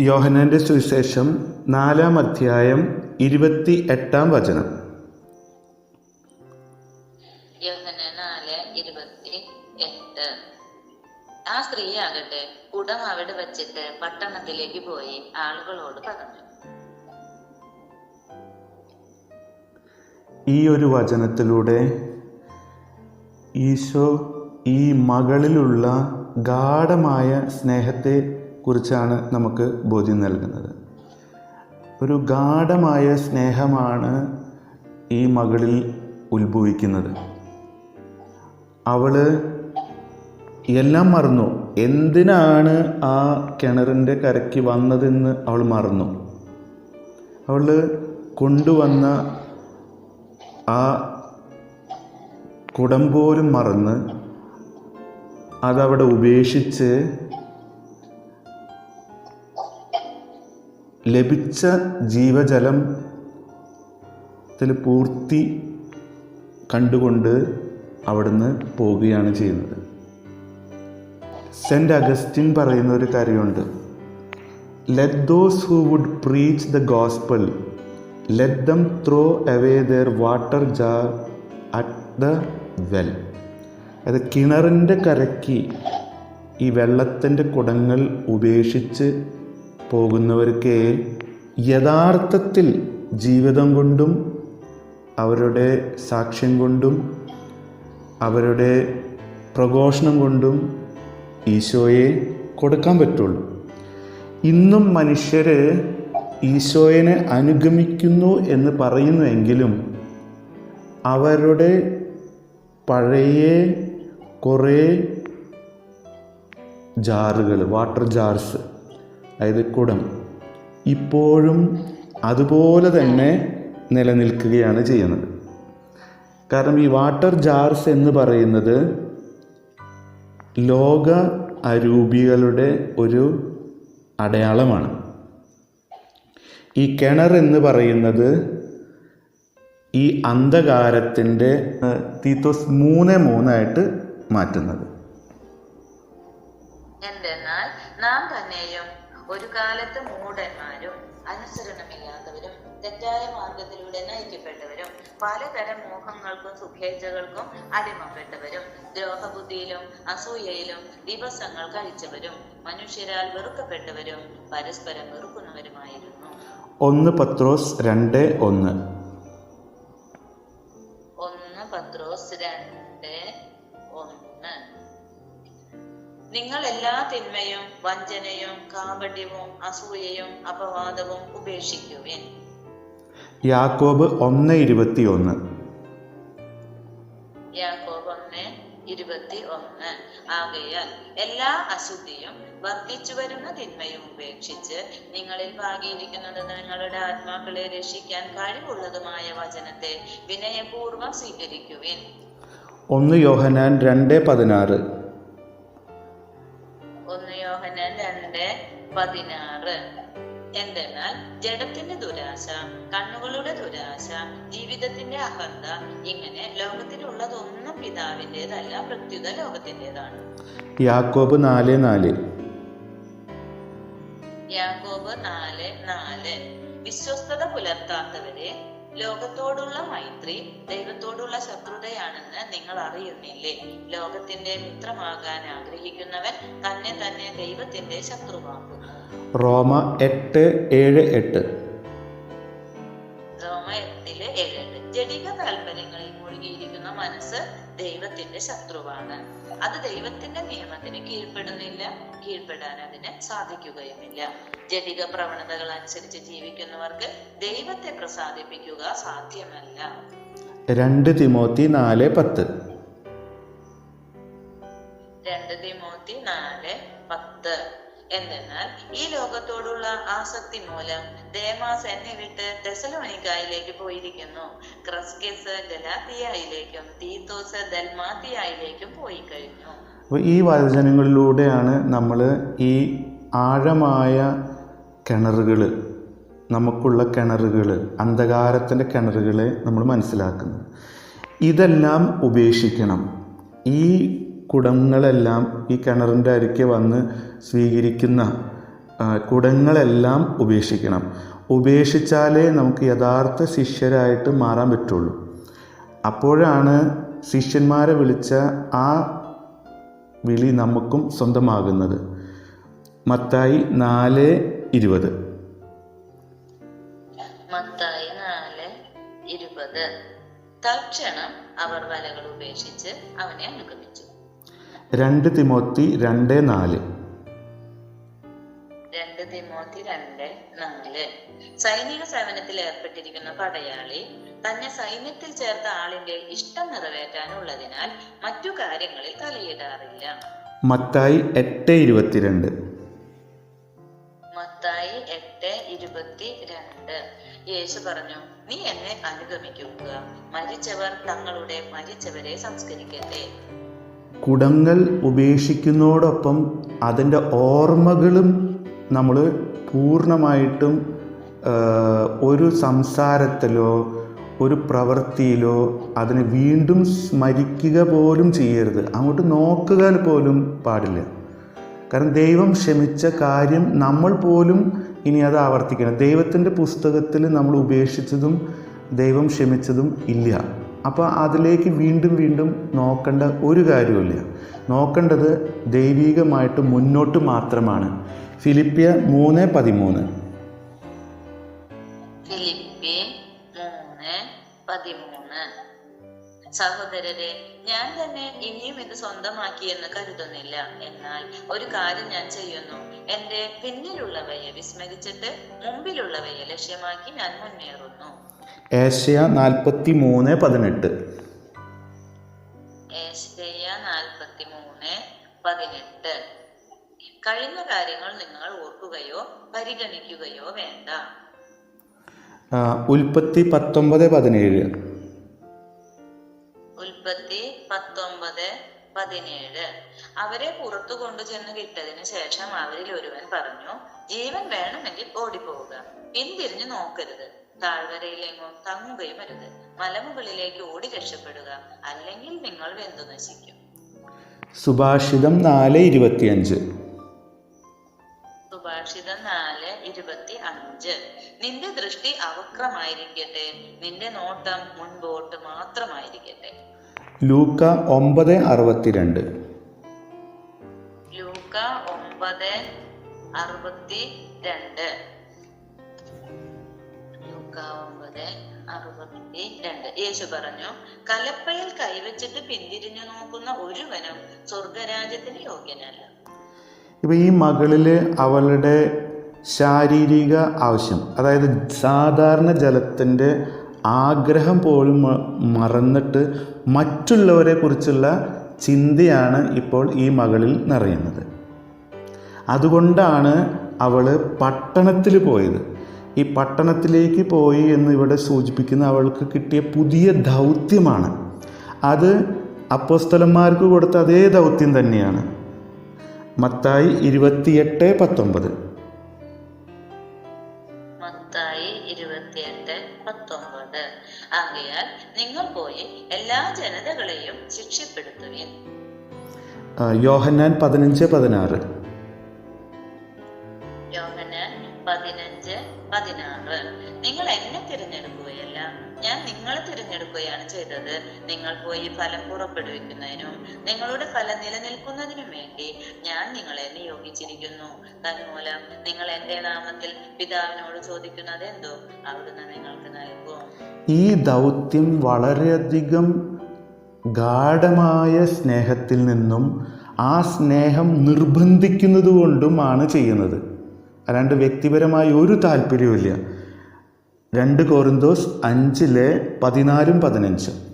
യോഹന്നാന്റെ സുവിശേഷം നാലാം അധ്യായം ഇരുപത്തി എട്ടാം വചനം ആ സ്ത്രീയാകട്ടെ കുടം അവിടെ വച്ചിട്ട് പട്ടണത്തിലേക്ക് പോയി ആളുകളോട് പറഞ്ഞു. ഈ ഒരു വചനത്തിലൂടെ ഈശോ ഈ മകളിലുള്ള ഗാഢമായ സ്നേഹത്തെ കുറിച്ചാണ് നമുക്ക് ബോധ്യം നൽകുന്നത്. ഒരു ഗാഠമായ സ്നേഹമാണ് ഈ മകളിൽ ഉത്ഭവിക്കുന്നത്. അവൾ എല്ലാം മറന്നു. എന്തിനാണ് ആ കിണറിന്റെ കരയ്ക്ക് വന്നതെന്ന് അവൾ മറന്നു. അവൾ കൊണ്ടുവന്ന ആ കുടം പോലും മറന്ന് അതവിടെ ഉപേക്ഷിച്ച് ലഭിച്ച ജീവജലം ത്തിൽ പൂർത്തി കണ്ടുകൊണ്ട് അവിടുന്ന് പോവുകയാണ് ചെയ്യുന്നത്. സെന്റ് അഗസ്റ്റിൻ പറയുന്ന ഒരു കാര്യമുണ്ട്. Let those who would preach the gospel let them throw away their water jar at the well അത് കിണറിന്റെ കരയ്ക്ക് ഈ വെള്ളത്തിന്റെ കുടങ്ങൾ ഉപേക്ഷിച്ച് പോകുന്നവർക്ക് യഥാർത്ഥത്തിൽ ജീവിതം കൊണ്ടും അവരുടെ സാക്ഷ്യം കൊണ്ടും അവരുടെ പ്രഘോഷണം കൊണ്ടും ഈശോയെ കൊടുക്കാൻ പറ്റുള്ളൂ. ഇന്നും മനുഷ്യർ ഈശോയനെ അനുഗമിക്കുന്നു എന്ന് പറയുന്നുവെങ്കിലും അവരുടെ പഴയ കുറേ ജാറുകൾ വാട്ടർ ജാർസ് അതായത് കുടം. ഇപ്പോഴും അതുപോലെ തന്നെ നിലനിൽക്കുകയാണ് ചെയ്യുന്നത്. കാരണം ഈ വാട്ടർ ജാർസ് എന്ന് പറയുന്നത് ലോക അരൂപികളുടെ ഒരു അടയാളമാണ്. ഈ കിണർ എന്ന് പറയുന്നത് ഈ അന്ധകാരത്തിന്റെ തീത്തോസ് മൂന്ന് മൂന്നായിട്ട് മാറ്റുന്നത്. ഒരു കാലത്ത് മൂടന്മാരും അനുസരണമില്ലാത്തവരും തെറ്റായ മാർഗത്തിലൂടെ നയിക്കപ്പെട്ടവരും പലതരം മോഹങ്ങൾക്കും സുഖേച്ഛകൾക്കും അടിമപ്പെട്ടവരും ദ്രോഹബുദ്ധിയിലും അസൂയയിലും ദിവസങ്ങൾ കഴിച്ചവരും മനുഷ്യരാൽ വെറുക്കപ്പെട്ടവരും പരസ്പരം വെറുക്കുന്നവരുമായിരുന്നു. ഒന്ന് പത്രോസ് രണ്ട് ഒന്ന്. നിങ്ങൾ എല്ലാ തിന്മയും വഞ്ചനയും കാപട്യവും അസൂയയും അപവാദവും ഉപേക്ഷിക്കുവിൻ. യാക്കോബ് ഒന്ന് ഇരുപത്തി ഒന്ന് യാക്കോബ് ഒന്ന് ഇരുപത്തി ഒന്ന് ആകയാൽ എല്ലാ അശുദ്ധിയും വർദ്ധിച്ചു വരുന്ന തിന്മയും ഉപേക്ഷിച്ച് നിങ്ങളിൽ ഭാഗിയിരിക്കുന്നത് നിങ്ങളുടെ ആത്മാക്കളെ രക്ഷിക്കാൻ കഴിവുള്ളതുമായ വചനത്തെ വിനയപൂർവം സ്വീകരിക്കുവിൻ. ഒന്ന് യോഹനാൻ രണ്ട് പതിനാറ്. പതിനാറ്. എന്തെന്നാൽ ജഡത്തിന്റെ ദുരാശ കണ്ണുകളുടെ ദുരാശ ജീവിതത്തിന്റെ അഹന്ത ഇങ്ങനെ ലോകത്തിലുള്ളതൊന്നും പിതാവിന്റെതല്ല പ്രത്യുത ലോകത്തിന്റെതാണ്. യാക്കോബ് നാല് നാല്. യാക്കോബ് നാല് നാല്. വിശ്വസ്തത പുലർത്താത്തവരെ ലോകത്തോടുള്ള മൈത്രി ദൈവത്തോടുള്ള ശത്രുതയാണെന്ന് നിങ്ങൾ അറിയുന്നില്ലേ? ലോകത്തിന്റെ മിത്രമാകാൻ ആഗ്രഹിക്കുന്നവൻ തന്നെ തന്നെ ദൈവത്തിന്റെ ശത്രുവാക്കുന്നു റോമ എട്ട് ഏഴ് എട്ട്. ശത്രുവാണ്. അത് ദൈവത്തിന്റെ നിയമത്തിന് കീഴ്പ്പെടുന്നില്ല കീഴ്പ്പെടാൻ അതിന് സാധിക്കുകയുമില്ല. ജനിക പ്രവണതകൾ അനുസരിച്ച് ജീവിക്കുന്നവർക്ക് ദൈവത്തെ പ്രസാദിപ്പിക്കുക സാധ്യമല്ല. രണ്ട് തിമോത്തി നാല് പത്ത്. രണ്ട് തിമോത്തി നാല് പത്ത്. എന്തെന്നാൽ ഈ ലോകത്തോടുള്ള ആസക്തി മൂലം ദേമാസ് എന്നെ വിട്ട് തെസലോണിക്കായിലേക്ക് പോയിരിക്കുന്നു. ക്രസ്കെസ് ഗലാത്തിയായിലേക്കും തീത്തോസ് ദൽമാത്തിയായിലേക്കും പോയി കഴിഞ്ഞു അപ്പോൾ ഈ വചനങ്ങളിലൂടെയാണ് നമ്മൾ ഈ ആഴമായ കിണറുകൾ നമുക്കുള്ള കിണറുകൾ അന്ധകാരത്തിന്റെ കിണറുകളെ നമ്മൾ മനസ്സിലാക്കുന്നത്. ഇതെല്ലാം ഉപേക്ഷിക്കണം. ഈ കുടങ്ങളെല്ലാം ഈ കിണറിന്റെ അരികെ വന്ന് സ്വീകരിക്കുന്ന കുടങ്ങളെല്ലാം ഉപേക്ഷിക്കണം. ഉപേക്ഷിച്ചാലേ നമുക്ക് യഥാർത്ഥ ശിഷ്യരായിട്ട് മാറാൻ പറ്റുള്ളൂ. അപ്പോഴാണ് ശിഷ്യന്മാരെ വിളിച്ച ആ വിളി നമുക്കും സ്വന്തമാകുന്നത്. മത്തായി നാല് ഇരുപത്. മത്തായി നാല് ഇരുപത്. തൽക്ഷണം അവർ വലകൾ ഉപേക്ഷിച്ച് അവനെ അനുഗമിച്ചു. രണ്ട് തിമോത്തി രണ്ട് നാല്. തിമോത്തി രണ്ട് നാല് സൈനിക സേവനത്തിൽ ഏർപ്പെട്ടിരിക്കുന്ന പടയാളി തന്നെ സൈന്യത്തിൽ ചേർത്ത ആളിന്റെ ഇഷ്ടം നിറവേറ്റാനുള്ളതിനാൽ മറ്റു കാര്യങ്ങളിൽ തലയിടാറില്ല. മത്തായി എട്ട് ഇരുപത്തിരണ്ട്. മത്തായി എട്ട് ഇരുപത്തി രണ്ട് യേശു പറഞ്ഞു നീ എന്നെ അനുഗമിക്കുക. മരിച്ചവർ തങ്ങളുടെ മരിച്ചവരെ സംസ്കരിക്കട്ടെ. കുടങ്ങൾ ഉപേക്ഷിക്കുന്നതോടൊപ്പം അതിന്റെ ഓർമ്മകളും നമ്മൾ പൂർണമായിട്ടും ഒരു സംസാരത്തിലോ ഒരു പ്രവൃത്തിയിലോ അതിനെ വീണ്ടും സ്മരിക്കുക പോലും ചെയ്യരുത്. അങ്ങോട്ട് നോക്കുക പോലും പാടില്ല. കാരണം ദൈവം ക്ഷമിച്ച കാര്യം നമ്മൾ പോലും ഇനി അത് ആവർത്തിക്കണം. ദൈവത്തിന്റെ പുസ്തകത്തിൽ നമ്മൾ ഉപേക്ഷിച്ചതും ദൈവം ക്ഷമിച്ചതും ഇല്ല. അപ്പോൾ അതിലേക്ക് വീണ്ടും വീണ്ടും നോക്കേണ്ട ഒരു കാര്യമില്ല നോക്കേണ്ടത് ദൈവികമായിട്ട് മുന്നോട്ട് മാത്രമാണ്. ഫിലിപ്പിയ മൂന്ന് പതിമൂന്ന്. ഫിലിപ്പി മൂന്ന് പതിമൂന്ന്. സഹോദരരെ ഞാൻ തന്നെ ഇനിയും ഇത് സ്വന്തമാക്കിയെന്ന് കരുതുന്നില്ല. എന്നാൽ ഒരു കാര്യം ഞാൻ ചെയ്യുന്നു. എന്റെ പിന്നിലുള്ളവയെ വിസ്മരിച്ചിട്ട് മുമ്പിലുള്ളവയെ ലക്ഷ്യമാക്കി ഞാൻ മുന്നേറുന്നു. ഏഷ്യ നാൽപ്പത്തി മൂന്ന് പതിനെട്ട്. ഏഷ്യ നാൽപ്പത്തി മൂന്ന് പതിനെട്ട്. കഴിഞ്ഞ കാര്യങ്ങൾ നിങ്ങൾ ഓർക്കുകയോ പരിഗണിക്കുകയോ വേണ്ട. ഉൽപ്പത്തി പത്തൊമ്പത് പതിനേഴ്. ഉൽപ്പത്തി പത്തൊമ്പത് പതിനേഴ്. അവരെ പുറത്തു കൊണ്ടുചെന്ന് വിട്ടതിന് ശേഷം അവരിൽ ഒരുവൻ പറഞ്ഞു ജീവൻ വേണമെങ്കിൽ ഓടിപ്പോവുക. പിന്തിരിഞ്ഞു നോക്കരുത്. താഴ്വരയിലെങ്ങും തങ്ങുകയും അരുത് മലമുകളിലേക്ക് ഓടി രക്ഷപ്പെടുക. അല്ലെങ്കിൽ നിങ്ങൾ വെന്തു നശിക്കും. സുഭാഷിതം നാല് ഇരുപത്തിയഞ്ച്. സുഭാഷിതം നാല് ഇരുപത്തി അഞ്ച്. നിന്റെ ദൃഷ്ടി അവക്രമായിരിക്കട്ടെ. നിന്റെ നോട്ടം മുൻപോട്ട് മാത്രമായിരിക്കട്ടെ. ലൂക്ക ഒമ്പത് അറുപത്തിരണ്ട്. ലൂക്ക ഒമ്പത് അറുപത്തി രണ്ട് ലൂക്ക ഒമ്പത് അറുപത്തി രണ്ട് യേശു പറഞ്ഞു കലപ്പയിൽ കൈവച്ചിട്ട് പിന്തിരിഞ്ഞു നോക്കുന്ന ഒരുവനും സ്വർഗരാജ്യത്തിന് യോഗ്യനല്ല. ഇപ്പം ഈ മകളിൽ അവളുടെ ശാരീരിക ആവശ്യം അതായത് സാധാരണ ജലത്തിന്റെ ആഗ്രഹം പോലും മറന്നിട്ട് മറ്റുള്ളവരെ കുറിച്ചുള്ള ചിന്തയാണ് ഇപ്പോൾ ഈ മകളിൽ നിറയുന്നത്. അതുകൊണ്ടാണ് അവൾ പട്ടണത്തിൽ പോയത്. ഈ പട്ടണത്തിലേക്ക് പോയി എന്ന് ഇവിടെ സൂചിപ്പിക്കുന്ന അവൾക്ക് കിട്ടിയ പുതിയ ദൗത്യമാണ്. അത് അപ്പോസ്തലന്മാർക്ക് കൊടുത്ത അതേ ദൗത്യം തന്നെയാണ്. മത്തായി ഇരുപത്തിയെട്ട് പത്തൊമ്പത്. ആകയാൽ നിങ്ങൾ പോയി എല്ലാ ജനതകളെയും ശിക്ഷപ്പെടുത്തുവിൻ. യോഹന്നാൻ പതിനഞ്ച് പതിനാറ്. നിങ്ങൾ പോയി ഫലം പുറപ്പെടുവിക്കുന്നതിനും നിങ്ങളുടെ ഫലം നിലനിൽക്കുന്നതിനും വേണ്ടി ഞാൻ നിങ്ങളെ നിയോഗിച്ചിരിക്കുന്നു. തന്മൂലം നിങ്ങൾ എന്റെ നാമത്തിൽ പിതാവിനോട് ചോദിക്കുന്നത് എന്തോ അവിടുന്ന് നിങ്ങൾക്ക് നൽകും. ഈ ദൗത്യം വളരെയധികം ഗാഠമായ സ്നേഹത്തിൽ നിന്നും ആ സ്നേഹം നിർബന്ധിക്കുന്നത് കൊണ്ടുമാണ് ചെയ്യുന്നത്. അല്ലാണ്ട് വ്യക്തിപരമായ ഒരു താല്പര്യവുമില്ല. രണ്ട് കോറിന്തോസ് അഞ്ചിലെ പതിനാലും പതിനഞ്ചും.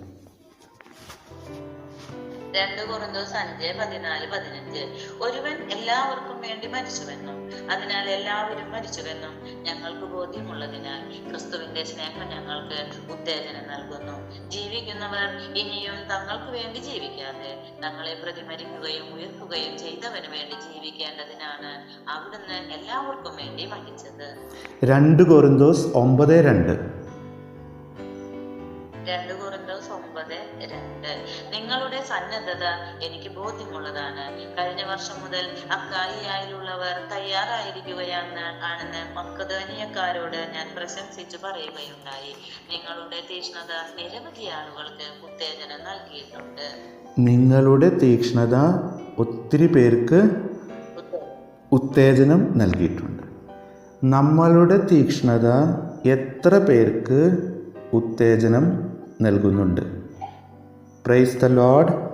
അഞ്ച് പതിനാല് പതിനഞ്ച്. ഒരുവൻ എല്ലാവർക്കും വേണ്ടി മരിച്ചുവെന്നും അതിനാൽ എല്ലാവരും മരിച്ചുവെന്നും ഞങ്ങൾക്ക് ബോധ്യമുള്ളതിനാൽ ക്രിസ്തുവിന്റെ സ്നേഹം ഞങ്ങൾക്ക് ഉത്തേജനം നൽകുന്നു. ജീവിക്കുന്നവർ ഇനിയും തങ്ങൾക്ക് വേണ്ടി ജീവിക്കാതെ തങ്ങളെ പ്രതിമരിക്കുകയും ഉയർക്കുകയും ചെയ്തവന് വേണ്ടി ജീവിക്കേണ്ടതിനാണ് അവിടുന്ന് എല്ലാവർക്കും വേണ്ടി മരിച്ചത്. രണ്ട് കോറിന്തോസ് ഒമ്പത് രണ്ട്. രണ്ട് രണ്ട്. നിങ്ങളുടെ സന്നദ്ധത എനിക്ക് ബോധ്യമുള്ളതാണ്. കഴിഞ്ഞ വർഷം മുതൽ അക്കായിയായിലുള്ളവർ തയ്യാറായിരിക്കുകയാണ് ആണെന്ന് മക്കദാനിയക്കാരോട് ഞാൻ പ്രശംസിച്ചു പറയുകയുണ്ടായി. നിങ്ങളുടെ തീക്ഷ്ണത നിരവധി ആളുകൾക്ക് ഉത്തേജനം നൽകിയിട്ടുണ്ട്. നിങ്ങളുടെ തീക്ഷ്ണത ഒത്തിരി പേർക്ക് ഉത്തേജനം നൽകിയിട്ടുണ്ട്. നമ്മളുടെ തീക്ഷ്ണത എത്ര പേർക്ക് ഉത്തേജനം നൽകുന്നുണ്ട്? Praise the Lord.